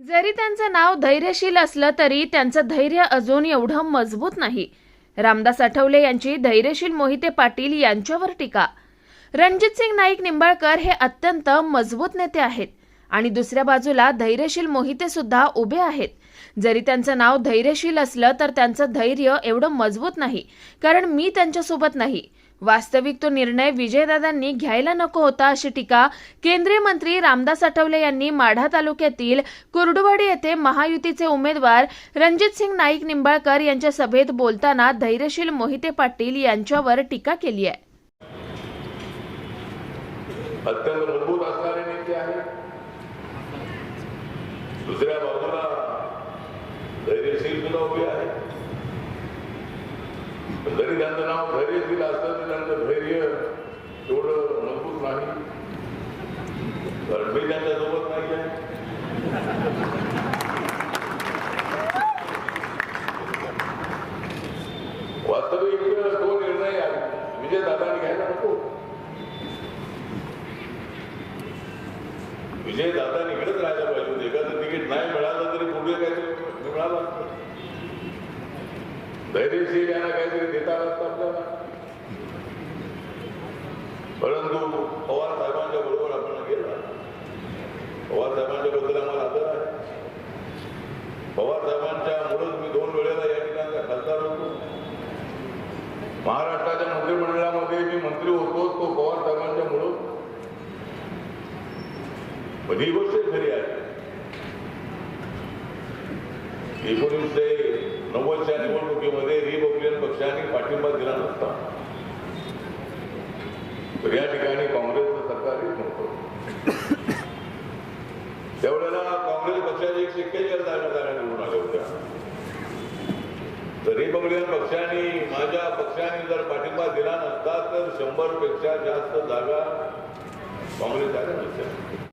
जरी त्यांचं नाव धैर्यशील असलं तरी त्यांचं धैर्य अजून एवढं मजबूत नाही. रामदास आठवले यांची धैर्यशील मोहिते पाटील यांच्यावर टीका. रणजितसिंग नाईक निंबाळकर हे अत्यंत मजबूत नेते आहेत. आणि दुसऱ्या बाजूला धैर्यशील मोहिते सुद्धा उभे आहेत. जरी त्यांचं नाव धैर्यशील असलं तर त्यांचं धैर्य एवढं मजबूत नाही कारण मी त्यांच्यासोबत नाही. वास्तविक तो निर्णय विजयदादांनी घ्यायला नको होता अशी टीका केंद्रीय मंत्री रामदास आठवले यांनी माढा तालुक्यातील कुर्डुवाडी येथे महायुतीचे उमेदवार रणजित सिंग नाईक निंबाळकर यांच्या सभेत बोलताना धैर्यशील मोहिते पाटील यांच्यावर टीका केली आहे. अत्यंत मजबूत असणारे नेते आहेत. दुसऱ्या बाजूला धैर्यशील सुद्धा उभी आहे. जरी त्यांचं नाव धैर्यशील असतं तरी त्यांचं धैर्य एवढं मजबूत नाही. कारण मी त्यांच्यासोबत नाही आहे. वास्तविक तो निर्णय विजय दादा घ्यायला नको. विजय दादा निघडत राहायला पाहिजे होते. एखादं तिकीट नाही मिळालं तरी पुढे काहीतरी मिळालं धैर्यशील यांना काहीतरी देता आपल्याला. परंतु पवार साहेबांच्या बरोबर आपण गेला. पवार साहेबांच्या बद्दल आम्हाला आदर आहे. पवार साहेबांच्या मुळेच मी दोन वेळेला या ठिकाणचा खासदार होतो. महाराष्ट्राच्या मंत्रिमंडळामध्ये मी मंत्री होतो तो पवार साहेबांच्या मुळे पण ही गोष्ट खरी आहे. एकोणीसशे नव्वदच्या निवडणुकीमध्ये रिपब्लिकन पक्षाने पाठिंबा दिला नसता तर या ठिकाणी काँग्रेसचं सरकार येत नव्हतं. त्यावेळेला काँग्रेस पक्षाने एकशे एक्केचाळीस जागा जागा निवडून आल्या होत्या. तर रिपब्लिकन पक्षाने माझ्या पक्षाने जर पाठिंबा दिला नसता तर शंभरपेक्षा जास्त जागा काँग्रेस आल्या नसत्या.